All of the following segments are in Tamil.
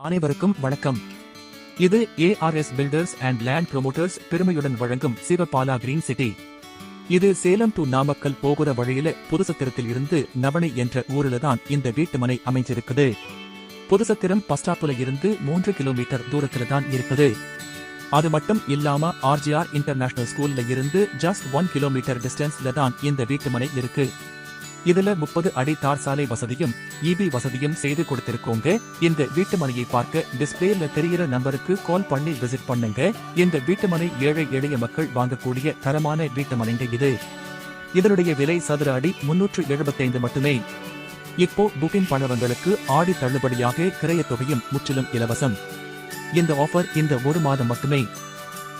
அனைவருக்கும் வணக்கம். இது ARS builders and land promoters பெருமையுடன் வழங்கும் சிவபாலா கிரீன் சிட்டி இது சேலம் டு நாமக்கல் போகிற வழியில புதுசத்திரத்தில் இருந்து நவணி என்ற ஊரில தான் இந்த வீட்டு மனை அமைஞ்சிருக்குது புதுசத்திரம் பஸ் ஸ்டாப்ல இருந்து மூன்று கிலோமீட்டர் தூரத்துல தான் இருக்குது. அது மட்டும் இல்லாம ஆர்ஜிஆர் இன்டர்நேஷனல் ஸ்கூல்ல இருந்து ஜஸ்ட் ஒன் கிலோமீட்டர் டிஸ்டன்ஸ்ல தான் இந்த வீட்டுமனை இருக்கு. இதுல முப்பது அடி தார் சாலை வசதியும் இபி வசதியும் செய்து கொடுத்திருக்கோங்க. இந்த வீட்டுமனையை பார்க்க டிஸ்பிளேல தெரிகிற நம்பருக்கு கால் பண்ணி விசிட் பண்ணுங்க. இந்த வீட்டுமனை ஏழை எளிய மக்கள் வாங்கக்கூடிய தரமான வீட்டுமனைங்க இது. இதனுடைய விலை சதுர அடி முன்னூற்று எழுபத்தைந்து மட்டுமே. இப்போ புக்கிங் பண்ணவங்களுக்கு ஆடி தள்ளுபடியாக கிரைய தொகையும் முற்றிலும் இலவசம். இந்த ஆஃபர் இந்த ஒரு மாதம் மட்டுமே.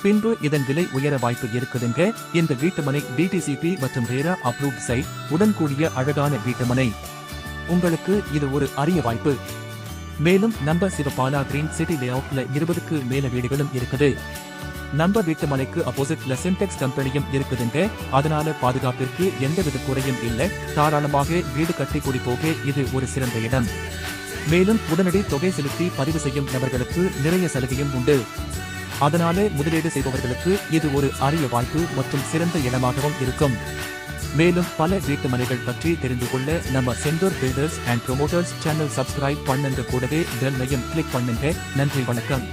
பின்பு இதன் விலை உயர வாய்ப்பு இருக்குதுங்க. இந்த வீட்டுமனை டிடிசிபி மற்றும் ரேரா அப்ரூவ்ட் சைட் உடன் கூடிய அழகான வீட்டுமனை. உங்களுக்கு இது ஒரு அரிய வாய்ப்பு. மேலும் நம்ம சிவபாலா கிரீன் சிட்டி லேஅவுட்ல இருபதுக்கு மேல வீடுகளும் இருக்குது. நம்ம வீட்டு மனைக்கு அப்போசிட்ல சிம்டெக்ஸ் கம்பெனியும் இருக்குதுங்க. அதனால பாதுகாப்பிற்கு எந்தவித குறையும் இல்லை. தாராளமாக வீடு கட்டி கூடி போக இது ஒரு சிறந்த இடம். மேலும் உடனடி தொகை செலுத்தி பதிவு செய்யும் நபர்களுக்கு நிறைய சலுகையும் உண்டு. அதனாலே முதலீடு செய்பவர்களுக்கு இது ஒரு அரிய வாய்ப்பு மற்றும் சிறந்த இடமாகவும் இருக்கும். மேலும் பல வீட்டு மனைகள் பற்றி தெரிந்து கொள்ள நம்ம Senthur builders and promoters channel subscribe பண்ணுங்க கூடவே பெல் ஐயும் கிளிக் பண்ணுங்க. நன்றி வணக்கம்.